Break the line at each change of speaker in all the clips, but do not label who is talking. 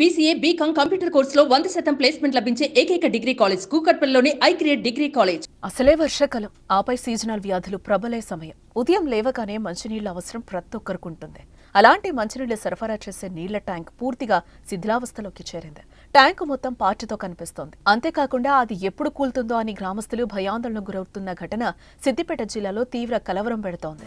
BCA BCom computer కోర్సులో వంద శాతం ప్లేస్మెంట్ లభించే ఏకైక డిగ్రీ కాలేజ్ కూకట్పల్లిలోని ఐ క్రియేట్ డిగ్రీ కాలేజ్.
అసలే వర్షాకాలం. ఆపై సీజనల్ వ్యాధులు ప్రబలే సమయం. ఉదయం లేవగానే మంచినీళ్ళ అవసరం ప్రతి ఒక్కరికి ఉంటుంది. అలాంటి మంచినీళ్ళు సరఫరా చేసే నీళ్ళ ట్యాంక్ పూర్తిగా శిథిలావస్థలోకి చేరింది. ట్యాంకు మొత్తం పార్టీతో కనిపిస్తోంది. అంతేకాకుండా అది ఎప్పుడు కూలుతుందో అని గ్రామస్తులు భయాందోళనకు గురవుతున్న ఘటన సిద్దిపేట జిల్లాలో తీవ్ర కలవరం పెడుతోంది.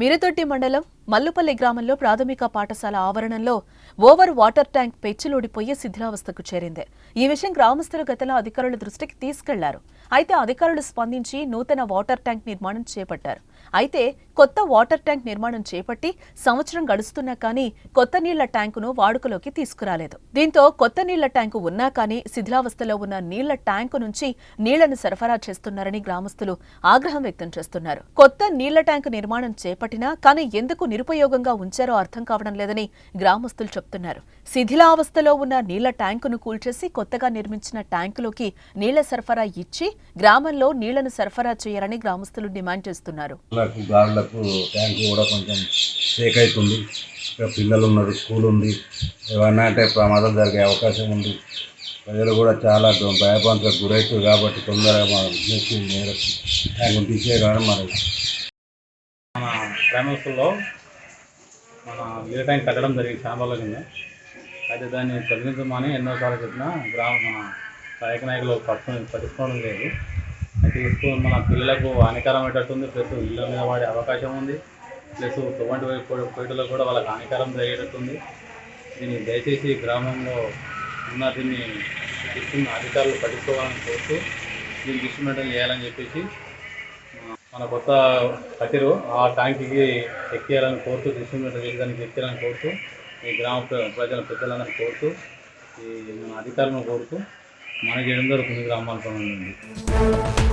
మిరతొట్టి మండలం మల్లుపల్లి గ్రామంలో ప్రాథమిక పాఠశాల ఆవరణంలో ఓవర్ వాటర్ ట్యాంక్ పెచ్చులోడిపోయి శిథిలావస్థకు చేరింది. ఈ విషయం గ్రామస్తులు గతలో అధికారుల దృష్టికి తీసుకెళ్ళారు. అయితే అధికారులు స్పందించి నూతన వాటర్ ట్యాంక్ నిర్మాణం చేపట్టారు. అయితే కొత్త వాటర్ ట్యాంక్ నిర్మాణం చేపట్టి సంవత్సరం గడుస్తున్నా కానీ కొత్త నీళ్ళ ట్యాంకును వాడుకలోకి తీసుకురాలేదు. దీంతో కొత్త నీళ్ళ ట్యాంకు ఉన్నా కానీ శిథిలావస్థలో ఉన్న నీళ్ళ ట్యాంకు నుంచి నీళ్ళను సరఫరా చేస్తున్నారని గ్రామస్తులు ఆగ్రహం వ్యక్తం చేస్తున్నారు. కొత్త నీళ్ళ ట్యాంకు నిర్మాణం చేపట్టినా కానీ ఎందుకు నిరుపయోగంగా ఉంచారో అర్థం కావడం లేదని గ్రామస్తులు చెప్తున్నారు. శిథిలావస్థలో ఉన్న నీళ్ళ ట్యాంకును కూల్చేసి కొత్తగా నిర్మించిన ట్యాంకులోకి నీళ్ళ సరఫరా ఇచ్చి గ్రామంలో నీళ్ళను సరఫరా చేయాలని గ్రామస్తులు డిమాండ్ చేస్తున్నారు.
పిల్లలు ఉన్నారు స్కూల్ ఉంది. ఏమన్నా అంటే ప్రమాదం జరిగే అవకాశం ఉంది. ప్రజలు కూడా చాలా భయభ్రాంతులకు గురవుతుంది కాబట్టి తొందరగా మన విజ్ఞప్తి మేరకు ట్యాంక్ తీసేయడం మరి
మన ప్రైమరీ స్కూల్లో మన నీళ్ళ కట్టడం జరిగింది చాలా కింద అయితే దాన్ని తొలగించమని ఎన్నోసార్లు చెప్పినా గ్రామ మన నాయక నాయకులు పట్టుకుని పట్టించుకోవడం లేదు. అయితే స్కూల్ మన పిల్లలకు హానికరం అయ్యేటట్టుంది ప్లస్ ఇళ్ళ మీద వాడే అవకాశం ఉంది. ప్లస్ తొమ్మిది వైపు పోయేటలో కూడా వాళ్ళకి హానికరం జరిగేటట్టుంది. దీన్ని దయచేసి గ్రామంలో ఉన్న దీన్ని తీసుకున్న అధికారులు పట్టించుకోవాలని కోరుతూ దీన్ని డిస్ట్రిబ్యూషన్ చేయాలని చెప్పేసి మన కొత్త కట్టిరు ఆ ట్యాంక్కి ఎక్కేయాలని కోరుతూ డిస్ట్రిబ్యూటర్ చేయడానికి ఎక్కేయాలని కోరుతూ ఈ గ్రామ ప్రజల పెద్దలందరినీ కోరుతూ ఈ మన అధికారులను కోరుతూ మన జడందరూ కొన్ని గ్రామాలతో ఉంది